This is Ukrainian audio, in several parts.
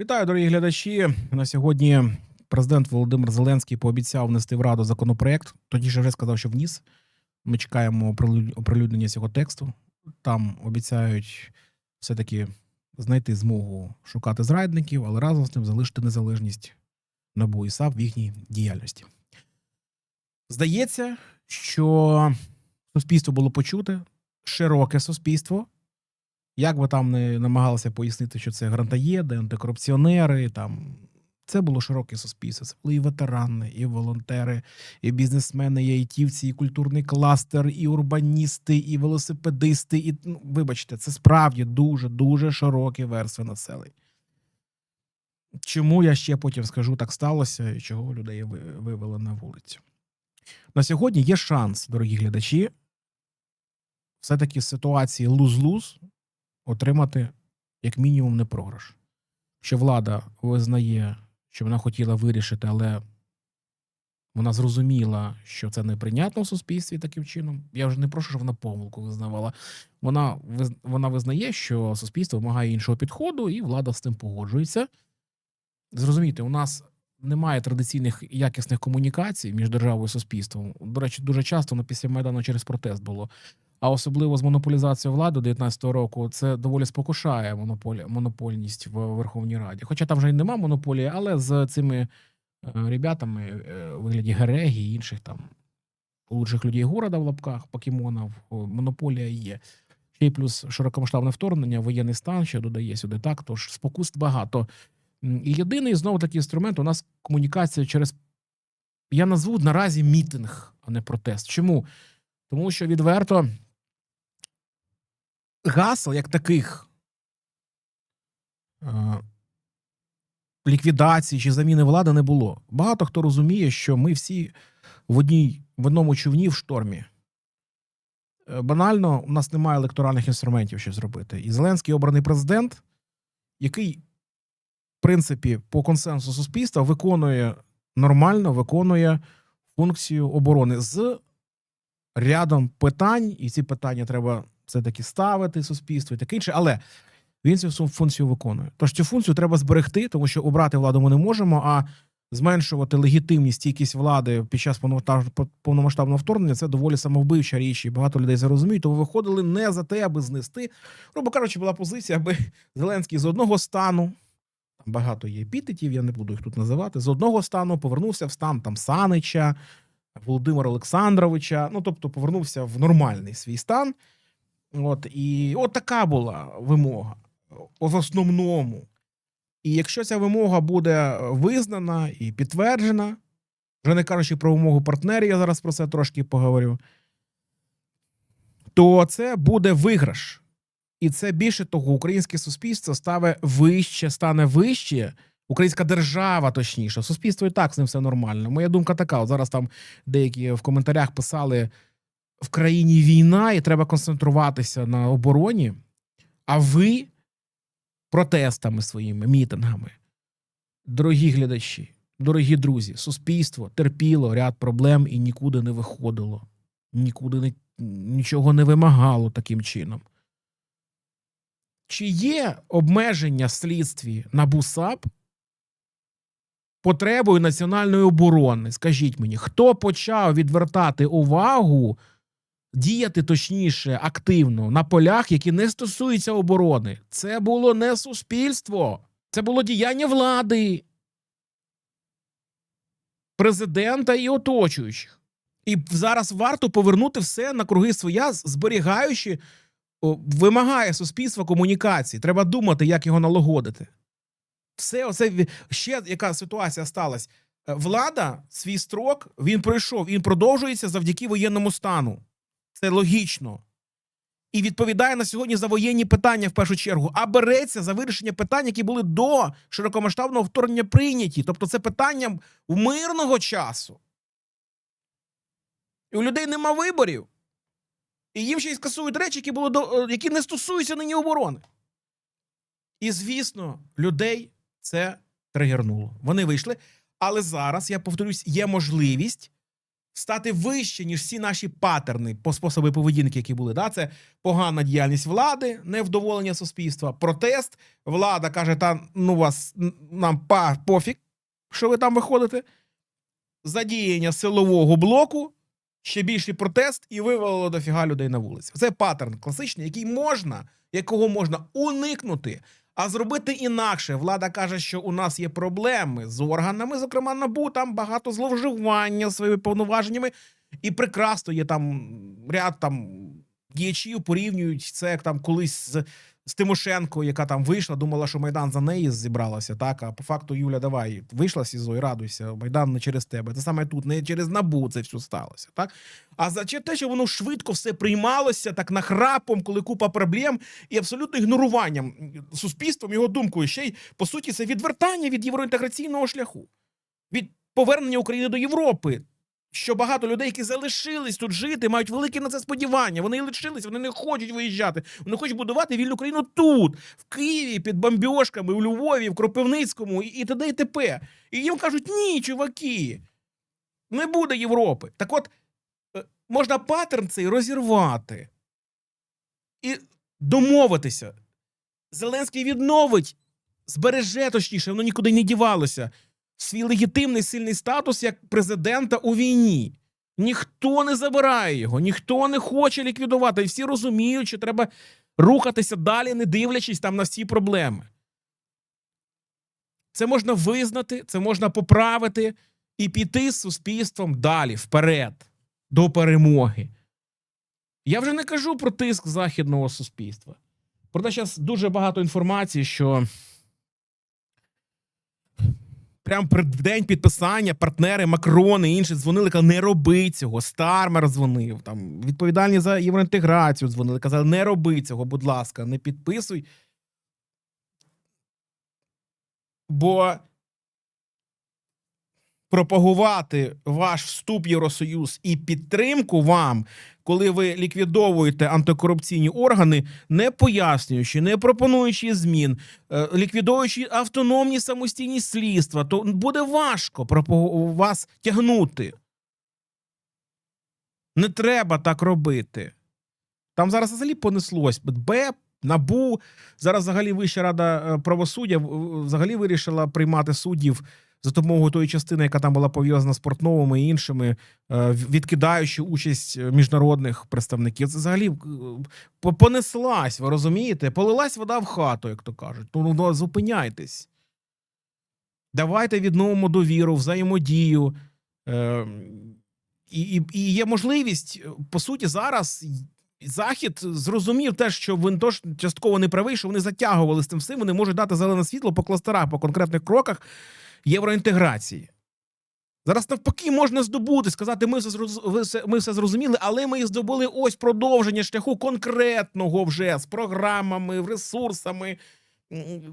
Вітаю, дорогі глядачі. На сьогодні президент Володимир Зеленський пообіцяв внести в раду законопроект. Тоді вже сказав, що вніс. Ми чекаємо оприлюднення цього тексту. Там обіцяють все-таки знайти змогу шукати зрадників, але разом з тим залишити незалежність НАБУ і САП в їхній діяльності. Здається, що суспільство було почуте, широке суспільство. Як би там не намагалися пояснити, що це грантаєди, антикорупціонери, там це було широке суспільство. Це були і ветерани, і волонтери, і бізнесмени, і айтівці, і культурний кластер, і урбаністи, і велосипедисти. І ну, вибачте, це справді дуже дуже широкі верстви населення. Чому я ще потім скажу, так сталося, і чого людей вивели на вулицю? На сьогодні є шанс, дорогі глядачі, все-таки з ситуації луз-луз отримати як мінімум не програш. Що влада визнає, що вона хотіла вирішити, але вона зрозуміла, що це неприйнятно в суспільстві таким чином. Я вже не прошу, щоб вона помилку визнавала. Вона, вона визнає, що суспільство вимагає іншого підходу, і влада з тим погоджується. Зрозумійте, у нас немає традиційних якісних комунікацій між державою і суспільством. До речі, дуже часто ну, після Майдану через протест було. А особливо з монополізацією влади 19-го року це доволі спокушає монополі, монопольність в Верховній Раді. Хоча там вже й нема монополії, але з цими е, ребятами е, вигляді Гереги і інших там лучших людей города в лапках, покемонів, монополія є. Ще й плюс широкомасштабне вторгнення, воєнний стан, що додає сюди так. Тож спокус багато. І єдиний знову такий інструмент у нас комунікація через я назву наразі мітинг, а не протест. Чому? Тому що відверто гасел як таких е, ліквідації чи заміни влади не було. Багато хто розуміє, що ми всі в одній в одному човні в штормі. Е, Банально, у нас немає електоральних інструментів, що зробити. І Зеленський обраний президент, який, в принципі, по консенсусу суспільства виконує нормально, виконує функцію оборони з рядом питань, і ці питання треба все-таки ставити суспільству і таке інше. Але він цю функцію виконує. Тож цю функцію треба зберегти, тому що обрати владу ми не можемо, а зменшувати легітимність стійкість влади під час повномасштаб- повномасштабного вторгнення це доволі самовбивча річ, і багато людей це розуміють. Тому виходили не за те, аби знести. Грубо кажучи, була позиція, аби Зеленський з одного стану. Там багато є епітетів, я не буду їх тут називати. З одного стану повернувся в стан там Санича, Володимира Олександровича. Ну тобто повернувся в нормальний свій стан. От і от така була вимога в основному. І якщо ця вимога буде визнана і підтверджена, вже не кажучи про вимогу партнерів, я зараз про це трошки поговорю, то це буде виграш. І це більше того, українське суспільство стане вище, стане вище. Українська держава, точніше, суспільство і так з ним все нормально. Моя думка така: от зараз там деякі в коментарях писали: в країні війна, і треба концентруватися на обороні. А ви протестами своїми, мітингами. Дорогі глядачі, дорогі друзі, суспільство терпіло ряд проблем і нікуди не виходило, нікуди не, нічого не вимагало таким чином. Чи є обмеження слідстві на БУСАП потребою національної оборони? Скажіть мені, хто почав відвертати увагу, діяти точніше, активно на полях, які не стосуються оборони? Це було не суспільство, це було діяння влади, президента і оточуючих. І зараз варто повернути все на круги своя, зберігаючи вимагає суспільства комунікації. Треба думати, як його налагодити. Все, оце ще яка ситуація сталася. Е, Влада свій строк він пройшов, він продовжується завдяки воєнному стану. Це логічно. І відповідає на сьогодні за воєнні питання в першу чергу, а береться за вирішення питань, які були до широкомасштабного вторгнення прийняті. Тобто, це питання мирного часу. І у людей нема виборів. І їм ще й скасують речі, які були до, е, які не стосуються нині оборони. І, звісно, людей це тригернуло. Вони вийшли. Але зараз, я повторюсь, є можливість стати вище, ніж всі наші патерни по способи поведінки, які були. Да? Це погана діяльність влади, невдоволення суспільства, протест. Влада каже: та ну вас нам пофіг, що ви там виходите. Задіяння силового блоку, ще більший протест, і вивело дофіга людей на вулиці. Це паттерн класичний, який можна, якого можна уникнути. А зробити інакше. Влада каже, що у нас є проблеми з органами, зокрема НАБУ, там багато зловживання своїми повноваженнями, і прекрасно є там ряд там діячів порівнюють це як там колись з, з Тимошенко, яка там вийшла, думала, що Майдан за неї зібралася. Так, а по факту Юля, давай вийшла з СІЗО і радуйся. Майдан не через тебе. Це саме тут, не через набу це все сталося. Так а за те, що воно швидко все приймалося, так нахрапом, коли купа проблем і абсолютно ігноруванням суспільством його думкою. Ще й по суті це відвертання від євроінтеграційного шляху, від повернення України до Європи. Що багато людей, які залишились тут жити, мають велике на це сподівання. Вони лишились, вони не хочуть виїжджати. Вони хочуть будувати вільну країну тут, в Києві, під бомбьошками, у Львові, в Кропивницькому і, і т.д. і т.п. І їм кажуть: ні, чуваки, не буде Європи. Так от е, можна паттерн цей розірвати і домовитися. Зеленський відновить, збереже точніше, воно нікуди не дівалося. Свій легітимний сильний статус як президента у війні. Ніхто не забирає його, ніхто не хоче ліквідувати. Всі розуміють, що треба рухатися далі, не дивлячись там на всі проблеми. Це можна визнати, це можна поправити і піти з суспільством далі, вперед, до перемоги. Я вже не кажу про тиск західного суспільства. Проте зараз дуже багато інформації, що прямо перед день підписання партнери Макрон і інші дзвонили, казали, не роби цього. Стармер дзвонив. Там відповідальні за євроінтеграцію дзвонили, казали, не роби цього, будь ласка, не підписуй. Бо пропагувати ваш вступ в Євросоюз і підтримку вам, коли ви ліквідовуєте антикорупційні органи, не пояснюючи, не пропонуючи змін, е, ліквідуючи автономні самостійні слідства, то буде важко вас тягнути. Не треба так робити. Там зараз взагалі понеслось. БЕП, НАБУ, зараз взагалі Вища рада е, правосуддя взагалі вирішила приймати суддів за допомогою тої частини, яка там була пов'язана з Портновими і іншими, е, відкидаючи участь е, міжнародних представників. Це взагалі е, понеслась, ви розумієте? Полилась вода в хату, як то кажуть. Ну, ну зупиняйтесь. Давайте відновимо довіру, взаємодію. Е, і, і, є можливість, по суті, зараз. Захід зрозумів те, що він тож частково не правий, що вони затягували з тим всім. Вони можуть дати зелене світло по кластерах, по конкретних кроках євроінтеграції. Зараз навпаки можна здобути, сказати, ми все, ми все зрозуміли, але ми здобули ось продовження шляху конкретного вже з програмами, ресурсами,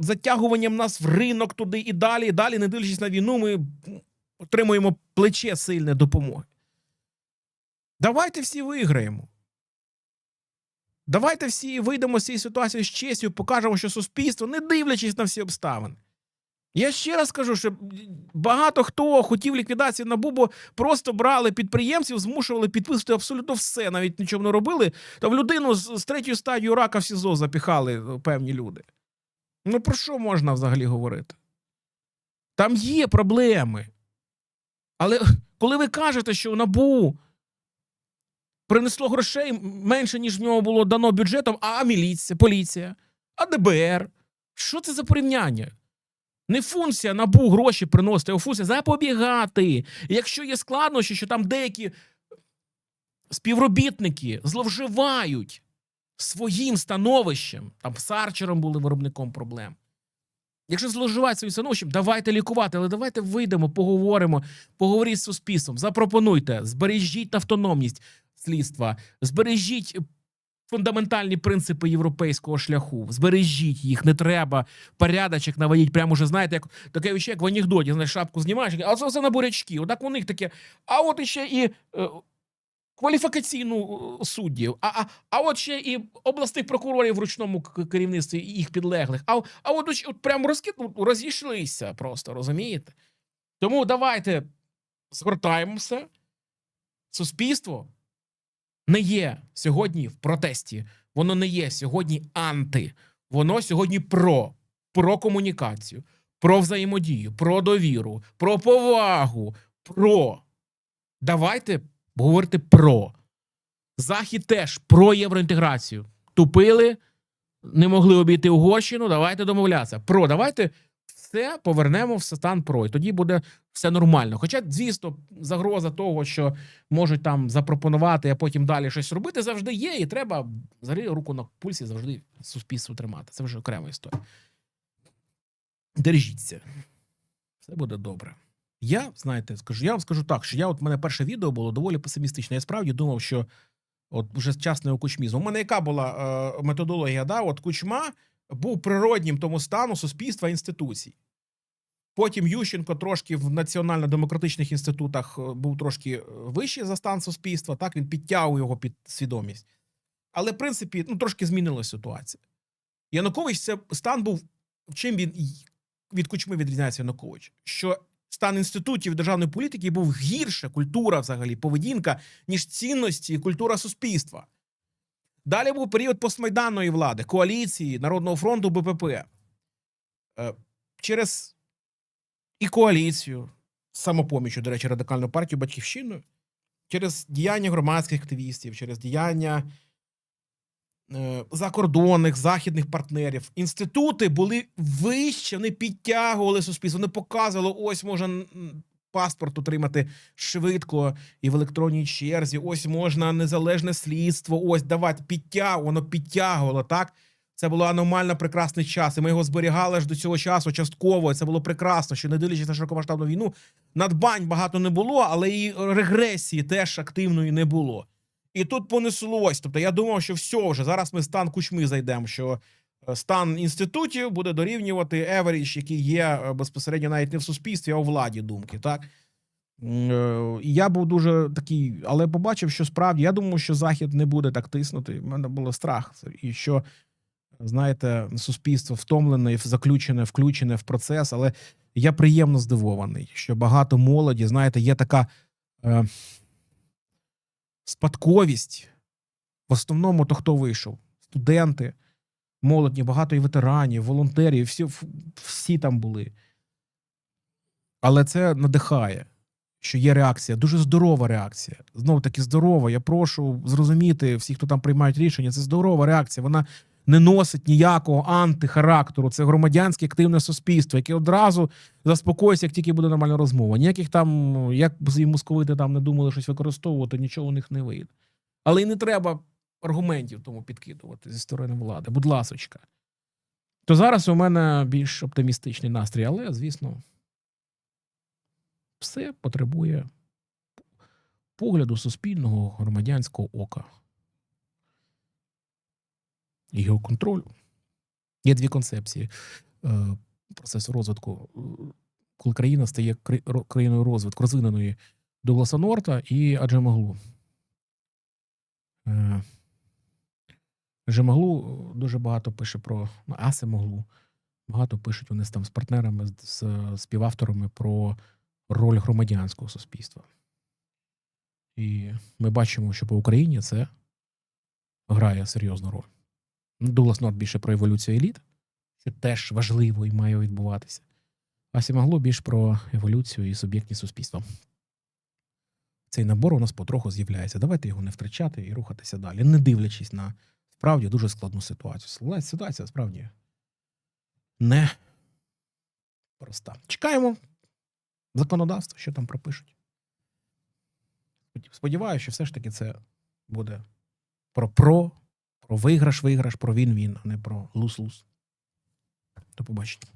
затягуванням нас в ринок туди і далі. І далі, не дивлячись на війну, ми отримуємо плече сильне допомоги. Давайте всі виграємо. Давайте всі вийдемо з цієї ситуації з честю, покажемо, що суспільство, не дивлячись на всі обставини. Я ще раз кажу, що багато хто хотів ліквідації НАБУ, бо просто брали підприємців, змушували підписувати абсолютно все, навіть нічого не робили. Та в людину з, з третьою стадією рака в СІЗО запіхали е, певні люди. Ну про що можна взагалі говорити? Там є проблеми. Але коли ви кажете, що НАБУ принесло грошей менше, ніж в нього було дано бюджетом, а міліція, поліція, а ДБР. Що це за порівняння? Не функція набу гроші приносити, а функція запобігати. Якщо є складнощі, що там деякі співробітники зловживають своїм становищем, там з Арчером були виробником проблем. Якщо зловживають своїм становищем, давайте лікувати, але давайте вийдемо, поговоримо, поговоріть з суспільством, запропонуйте, збережіть автономність слідства, збережіть фундаментальні принципи європейського шляху. Збережіть їх, не треба порядочок наводіть. Прямо уже знаєте, як таке віще, як в анекдоті, знаєш, шапку знімаєш, а це все на бурячки. Отак у них таке. А от іще і. е, Кваліфікаційну е, суддів, а, а, а от ще і обласних прокурорів в ручному керівництві і їх підлеглих. А, а от, от прям розкид, ну, розійшлися просто, розумієте? Тому давайте згортаємо все, суспільство не є сьогодні в протесті, воно не є сьогодні анти, воно сьогодні про, про комунікацію, про взаємодію, про довіру, про повагу, про. Давайте говорити про. Захід теж про євроінтеграцію. Тупили, не могли обійти Угорщину. Давайте домовлятися. Про, давайте все повернемо в стан про. І тоді буде все нормально. Хоча, звісно, загроза того, що можуть там запропонувати, а потім далі щось робити, завжди є, і треба взагалі руку на пульсі завжди суспільство тримати. Це вже окрема історія. Держіться. Все буде добре. Я, знаєте, скажу, я вам скажу так, що я от мене перше відео було доволі песимістичне. Я справді думав, що от вже час неокучмізму. У мене яка була е, методологія? Да? От кучма був природнім тому стану суспільства інституцій. Потім Ющенко трошки в національно-демократичних інститутах е, був трошки е, вищий за стан суспільства. Так він підтягував його під свідомість. Але, в принципі, ну трошки змінилася ситуація. Янукович це стан був. Чим він від кучми відрізняється Янукович? Що стан інститутів державної політики був гірше культура, взагалі, поведінка, ніж цінності і культура суспільства. Далі був період постмайданної влади, коаліції, Народного фронту, БПП. Е, Через і коаліцію, самопомічю, до речі, радикальну партію Батьківщину, через діяння громадських активістів, через діяння е, закордонних західних партнерів. Інститути були вище, вони підтягували суспільство, вони показували, ось можна м, паспорт отримати швидко і в електронній черзі. Ось можна незалежне слідство. Ось давати підтягувало, воно підтягувало так. Це було аномально прекрасний час, і ми його зберігали аж до цього часу частково. і Це було прекрасно, що не дивлячись на широкомасштабну війну, надбань багато не було, але і регресії теж активної не було. І тут понеслось. Тобто я думав, що все вже зараз ми стан кучми зайдемо. Що стан інститутів буде дорівнювати average, який є е, безпосередньо навіть не в суспільстві, а у владі думки. Так е, і я був дуже такий, але побачив, що справді я думав, що захід не буде так тиснути. У мене було страх, і що знаєте, суспільство втомлене заключене, включене в процес. Але я приємно здивований, що багато молоді, знаєте, є така е, спадковість. В основному, то хто вийшов? Студенти, молоді, багато і ветеранів, волонтерів, всі, всі там були. Але це надихає, що є реакція, дуже здорова реакція. Знову таки здорова. Я прошу зрозуміти всіх, хто там приймають рішення. Це здорова реакція. Вона не носить ніякого антихарактеру. Це громадянське активне суспільство, яке одразу заспокоїться, як тільки буде нормальна розмова. Ніяких там, як і московити там не думали щось використовувати, нічого у них не вийде. Але і не треба аргументів тому підкидувати зі сторони влади. Будь ласочка. То зараз у мене більш оптимістичний настрій, але, звісно, все потребує погляду суспільного громадянського ока його контролю. Є дві концепції е, процесу розвитку. Е, Коли країна стає країною розвитку, розвиненої Дугласа Норта і Аджемаглу. Е, Аджемаглу дуже багато пише про ну, Асимоглу. Багато пишуть вони там з партнерами, з, з співавторами про роль громадянського суспільства. І ми бачимо, що по Україні це грає серйозну роль. Ну, Дуглас Норт більше про еволюцію еліт, що теж важливо і має відбуватися. А Сімагло більш про еволюцію і суб'єктність суспільства. Цей набор у нас потроху з'являється. Давайте його не втрачати і рухатися далі, не дивлячись на справді дуже складну ситуацію. Ситуація справді не проста. Чекаємо законодавство, що там пропишуть. Сподіваюся, що все ж таки це буде про про, про виграш-виграш, про він-він, а не про лус-лус. До побачення.